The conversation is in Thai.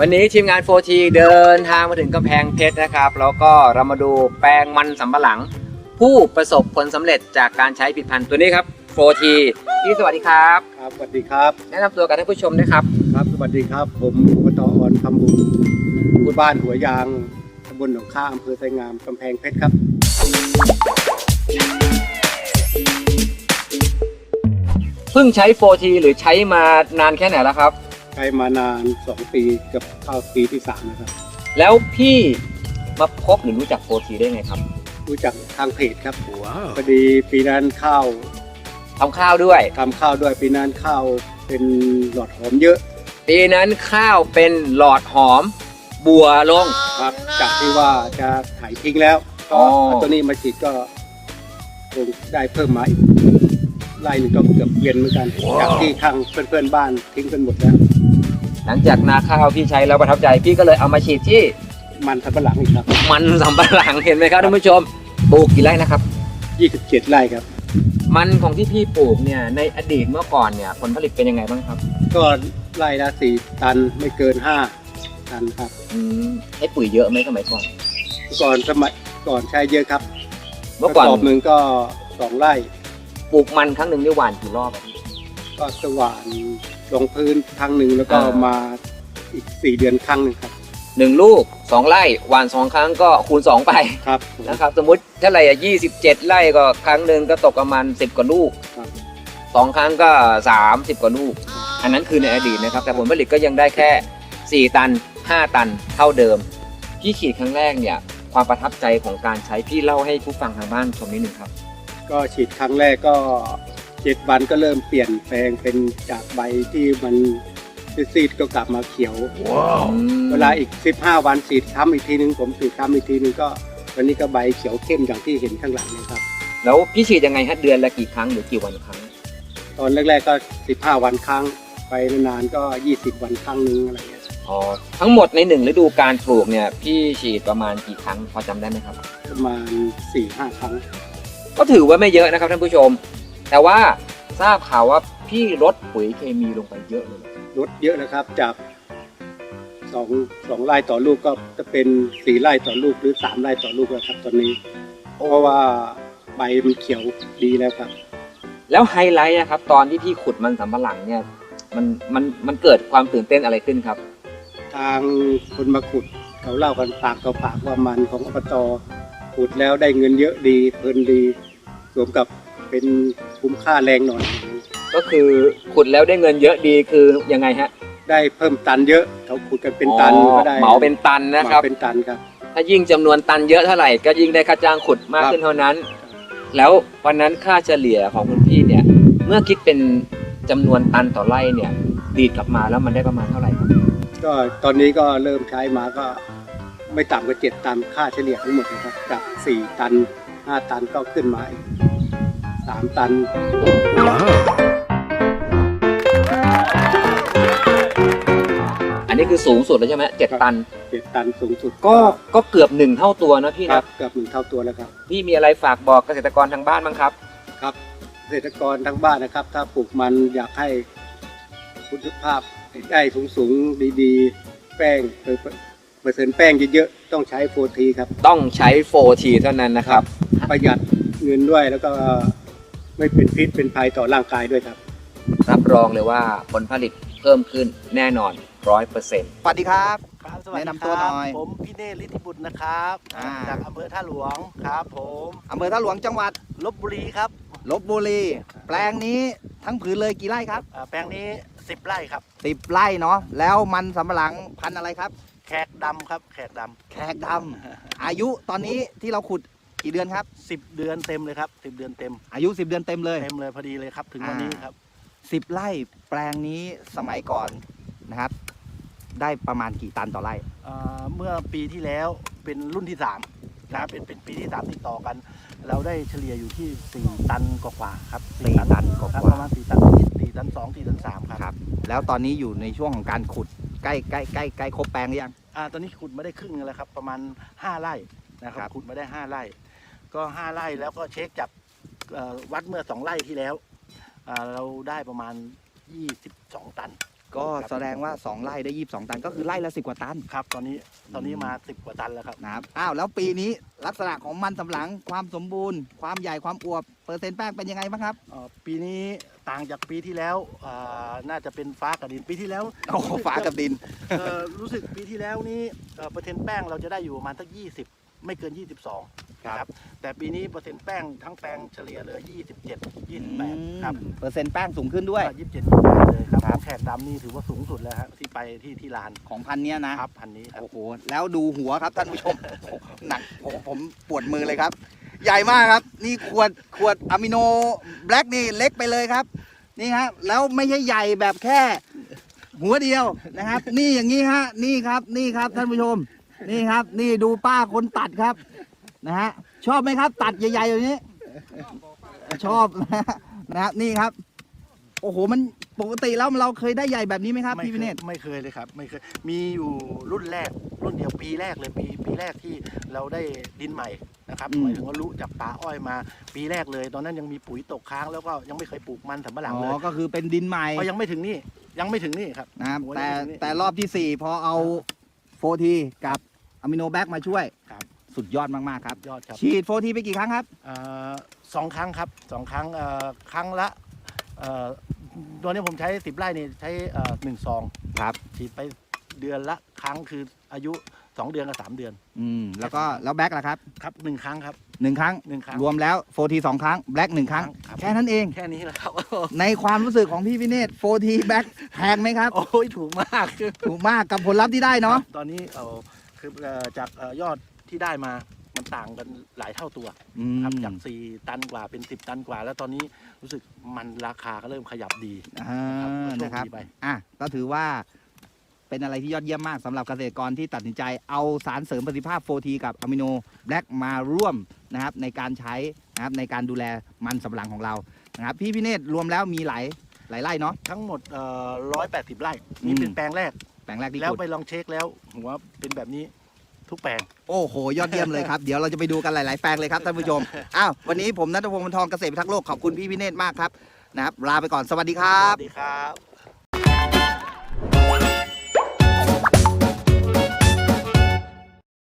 วันนี้ทีมงาน 4T เดินทางมาถึงกำแพงเพชรนะครับ แล้วก็เรามาดูแปลงมันสำปะหลัง ผู้ประสบผลสำเร็จจากการใช้ผลิตภัณฑ์ตัวนี้ครับ 4T พี่สวัสดีครับ ครับสวัสดีครับ แนะนำตัวกับท่านผู้ชมด้วยครับ ครับสวัสดีครับ ผมอบตอ่อนคำบุญอยู่บ้านหัวยางตำบลหนองข้าอำเภอไซงามกำแพงเพชรครับ เพิ่งใช้ 4T หรือใช้มานานแค่ไหนแล้วครับ ใช้มานาน 2 ปีเกับเข้าปีที่ 3 นะครับ แล้วพี่มาพบหรือรู้จัก 4T ได้ไงครับรู้จักทางเพจครับพอดีปีนั้นข้าวทำข้าวด้วย ทำข้าวด้วยปีนั้นข้าวเป็นหลอดหอมเยอะปีนั้นข้าวเป็นหลอดหอมบัวลง ครับ จากที่ว่าจะไถทิ้งแล้วก็อ๋อเอาตัวนี้มาฉีดก็คงได้เพิ่มมาอีกไร่หนึ่งก็เกือบเวียนเหมือนกัน จากที่ทางเพื่อนๆบ้านทิ้งกันหมดแล้ว หลังจากนาข้าวพี่ใช้แล้วประทับใจพี่ก็เลยเอามาฉีดที่มันสับปะหลังอีกครับมันสำปะหลังเห็นไหมครับท่านผู้ชมปลูกกี่ไร่นะครับ27ไร่ครับ มันของที่พี่ปลูกเนี่ยในอดีตเมื่อก่อนเนี่ยผลผลิตเป็นยังไงบ้างครับ ก็ไร่ละสี่ตันไม่เกินห้าตันครับอืมให้ปุ๋ยเยอะไหมสมัยก่อนก่อนสมัยก่อนใช้เยอะครับ เมื่อก่อนกระสอบหนึ่งก็สองไร่ปลูกมันครั้งหนึ่งได้หว่านกี่รอบอะพี่ ก็สว่านลงพื้นครั้งหนึ่งแล้วก็อ่าม มาอีกสี่เดือนครั้งหนึ่งครับหนึ่งลูกสองไร่หว่านสองครั้งก็คูณสองไปครับนะครับ สมมุติเท่าไหร่อะยี่สิบเจ็ดไร่ก็ครั้งหนึ่งก็ตกประมาณสิบกว่าลูกครับ สองครั้งก็สามสิบกว่าลูก อันนั้นคือในอดีตนะครับ แต่ผลผลิตก็ยังได้แค่สี่ตันห้าตันเท่าเดิม พี่ขีดครั้งแรกเนี่ยความประทับใจของการใช้พี่เล่าให้ผู้ฟังทางบ้านชมนิดนึงครับ ก็ฉีดครั้งแรกก็ เจ็ดวันก็เริ่มเปลี่ยนแปลงเป็นจากใบที่มันซีดๆก็กลับมาเขียว เวลาอีก 15 วันฉีดซ้ำอีกทีนึงผมฉีดซ้ำอีกทีนึงก็วันนี้ก็ใบเขียวเข้มอย่างที่เห็นข้างหลังเนะครับ แล้วพี่ฉีดยังไงฮะเดือนละกี่ครั้งหรือกี่วันครั้ง ตอนแรกๆก็ 15 วันครั้ง ไปนานๆก็ 20 วันครั้งนึงอะไรเงี้ยอ๋อทั้งหมดในหนึ่งฤดูการปลูกเนี่ยพี่ฉีดประมาณกี่ครั้งพอจำได้ไหมครับ ประมาณ4-5ครั้ง ก็ถือว่าไม่เยอะนะครับท่านผู้ชม แต่ว่าทราบข่าวว่าพี่ลดปุ๋ยเคมีลงไปเยอะเลยลดเยอะนะครับจากสองสองไร่ต่อลูกก็จะเป็นสี่ไร่ต่อลูกหรือสามไร่ต่อลูกแล้วครับตอนนี้ เพราะว่าใบมันเขียวดีแล้วครับ แล้วไฮไลท์อะครับ ตอนที่พี่ขุดมันสำปะหลังเนี่ย มันมันมันเกิดความตื่นเต้นอะไรขึ้นครับ ทางคนมาขุดเขาเล่ากันปากต่อปากว่ามันของอบจขุดแล้วได้เงินเยอะดีเพลินดีรวมกับ เป็นคุ้มค่าแรงหน่อย ก็คือขุดแล้วได้เงินเยอะดีคือยังไงฮะได้เพิ่มตันเยอะเขาขุดกันเป็นตันอ๋อก็ได้เหมาเป็นตันนะครับเหมาเป็นตันครับ ถ้ายิ่งจำนวนตันเยอะเท่าไหร่ก็ยิ่งได้ค่าจ้างขุดมากครับขึ้นเท่านั้น แล้ววันนั้นค่าเฉลี่ยของคุณพี่เนี่ย เมื่อคิดเป็นจำนวนตันต่อไร่เนี่ย ดีดกลับมาแล้วมันได้ประมาณเท่าไหร่ครับก็ตอนนี้ก็เริ่มใช้มาก็ไม่ต่ำกว่าเจ็ดตันค่าเฉลี่ยทั้งหมดนะครับจากสี่ตันห้าตันก็ขึ้นมาอีก สามตัน อันนี้คือสูงสุดแล้วใช่ไหมเจ็ดครับตันเจ็ดตันสูงสุดก็ก็เกือบหนึ่งเท่าตัวนะพี่ครันะบเกือบหนึ่งเท่าตัวแล้วครับ พี่มีอะไรฝากบอกเกษตรกรทางบ้านบ้างครับ ครับเกษตรกรทั้งบ้านนะครับ ถ้าปลูกมันอยากให้คุณภาพได้สูงสูงๆดีๆ แป้งเปอร์เปอร์เซ็นต์แป้งเยอะๆ ต้องใช้โฟทีครับ ต้องใช้ 4T เท่านั้นนะครับ ประหยัดเงินด้วยแล้วก็ ไม่เป็นพิษเป็นภัยต่อร่างกายด้วยครับ รับรองเลยว่าผลผลิตเพิ่มขึ้นแน่นอนร้อยเปอร์เซ็นต์สวัสดีครับ ครับสวัสดีแนะนำตัวหน่อยครับผมพี่เนธฤทธิบุตรนะครับ อ่า จากอำเภอท่าหลวงครับ ผมอำเภอท่าหลวงจังหวัดลบบุรีครับลบบุรี แปลงนี้ทั้งผืนเลยกี่ไร่ครับอ่าแปลงนี้ 10 ไร่ครับ สิบไร่เนาะแล้วมันสำปะหลังพันธุ์อะไรครับ แขกดำครับ แขกดแขกดำอายุตอนนี้ที่เราขุด กี่เดือนครับำ10เดือนเต็มเลยครับ10เดือนเต็มอายุ 10 เดือนเต็มเลย เต็มเลยพอดีเลยครับ ถึงวันนี้ครับ10ไร่แปลงนี้สมัยก่อนนะครับ ได้ประมาณกี่ตันต่อไร่อ่าเมื่อปีที่แล้วเป็นรุ่นที่3นะครับเป็นเป็นปีที่3ติดต่อกัน เราได้เฉลี่ยอยู่ที่4ตันกว่าๆครับสี่ตันกว่าๆ ครับประมาณ4ตัน4ตัน2 4ตัน3ครับ ครับ แล้วตอนนี้อยู่ในช่วงของการขุดใกล้ใกล้ใกล้ใกล้ครบแปลงหรือยัง อ่าตอนนี้ขุดมาได้ครึ่งนึงแล้วครับ ประมาณ 5 ไร่นะคครัรับบขุดมาได้ 5 ไร่ ก็5ไร่แล้วก็เช็คจากเอ่อวัดเมื่อ2ไร่ที่แล้วอ่าเราได้ประมาณ 22 ตัน ก็แสดงว่า 2 ไร่ได้ 22 ตัน ก็คือไร่ละ 10 กว่าตัน ครับ ตอนนี้ตอนนี้มาสิบกว่าตันแล้วครับนะครับอ้าวแล้วปีนี้ลักษณะของมันสำปะหลังความสมบูรณ์ ความใหญ่ความอวบเปอร์เซ็นต์แป้งเป็นยังไงบ้างครับเอ่อปีนี้ต่างจากปีที่แล้วอ่าน่าจะเป็นฟ้ากับดินปีที่แล้วโอ้โหฟ้ากับดินเอ่อรู้สึกปีที่แล้วนี่เอ่อเปอร์เซ็นต์แป้งเราจะได้อยู่ประมาณสักยี่สิบไม่เกิน 22 ครับครับ แต่ปีนี้เปอร์เซ็นต์แป้งทั้งแปลงเฉลี่ยเหลือ27 28ครับเปอร์เซ็นต์แป้งสูงขึ้นด้วย ยี่สิบเจ็ด28เลยครับครับแขกดำนี่ถือว่าสูงสุดแล้วครับที่ไปที่ที่ลานของพันธุ์เนี้ยนะ ครับพันนี้ครับ โอ้โห แล้วดูหัวครับท่านผู้ชม หนักผมผมปวดมือเลยครับ ใหญ่มากครับ นี่ขวดขวดอะมิโนแบล็กนี่เล็กไปเลยครับ นี่ฮะแล้วไม่ใช่ใหญ่แบบแค่ หัวเดียวนะครับ นี่อย่างนี้ฮะ นี่ครับ นี่ครับท่านผู้ชม นี่ครับ นี่ดูป้าคนตัดครับ นะฮะชอบไหมครับ ตัดใหญ่ๆอย่างนี้ ชอบนะฮะนะครับนี่ครับ โอ้โหมันปกติแล้วเราเคยได้ใหญ่แบบนี้ไหมครับไม่พี่เควิยเนตไม่เคยเลยครับไม่เคยมีอยู่รุ่นแรกรุ่นเดียวปีแรกเลยปีปีแรกที่เราได้ดินใหม่นะครับอืมหมายถึงว่ารู้จากป่าอ้อยมา ปีแรกเลย ตอนนั้นยังมีปุ๋ยตกค้างแล้วก็ยังไม่เคยปลูกมันสำปะหลังอ๋เลอยก็คือเป็นดินใหม่ก็ยังไม่ถึงนี่ยังไม่ถึงนี่ครับ นะครับโอ้ยแต่นี่แต่รอบที่4พอเอาโฟทีกับอะมิโนแบคมาช่วยครับ สุดยอดมากๆครับ ยอดครับฉีดโฟทีไปกี่ครั้งครับ เอ่อสองครั้งครับสองครั้งเอ่อครั้งละเอ่อตัวนี้ผมใช้สิบไร่นี่ใช้เอ่อหนึ่งซองครับ ฉีดไปเดือนละครั้งคืออายุสองเดือนกับสามเดือนอืมแล้วก็แล้วแบคล่ะครับครับหนึ่งครั้งครับหนึ่งครั้ง หนึ่งครั้ง รวมแล้วโฟทีสองครั้งแบล็กหนึ่งครั้ง ครับ แค่นั้นเอง แค่นี้แหละครับ ในความรู้สึกของพี่วิเนตโฟทีแบล็กแพงไหมครับ โอ้ยถูกมาก ถูกมากกับผลลัพธ์ที่ได้เนาะ ตอนนี้เออคือเอ่อจากเอ่อยอด ที่ได้มามันต่างกันหลายเท่าตัวอืครับมจากสี่ตันกว่าเป็นสิบตันกว่า แล้วตอนนี้รู้สึกมันราคาก็เริ่มขยับดีอ่าก็โชนะครับดีไปอะก็ถือว่าเป็นอะไรที่ยอดเยี่ยมมากสำหรับเกษตรกรที่ตัดสินใจเอาสารเสริมประสิทธิภาพโฟทีกับอะมิโนแบล็กมาร่วมนะครับในการใช้นะครับในการดูแลมันสำปะหลังของเรานะครับพี่พิเนตรวมแล้วมีหลายหลายไร่เนาะทั้งหมดร้อยแปดสิบไร่นี่อืมเป็นแปลงแรกแปลงแรกที่แล้วขุดไปลองเช็คแล้วหัวเป็นแบบนี้ ทุกแปลง โอ้โห ยอดเยี่ยมเลยครับ เดี๋ยวเราจะไปดูกันหลาย ๆ แปลงเลยครับท่านผู้ชม อ้าว วันนี้ผมนัทพงศ์มนทองเกษตรพิทักษ์โลก ขอบคุณพี่พิเนตรมากครับ นะครับ ลาไปก่อน สวัสดีครัสบ วัสดีครับ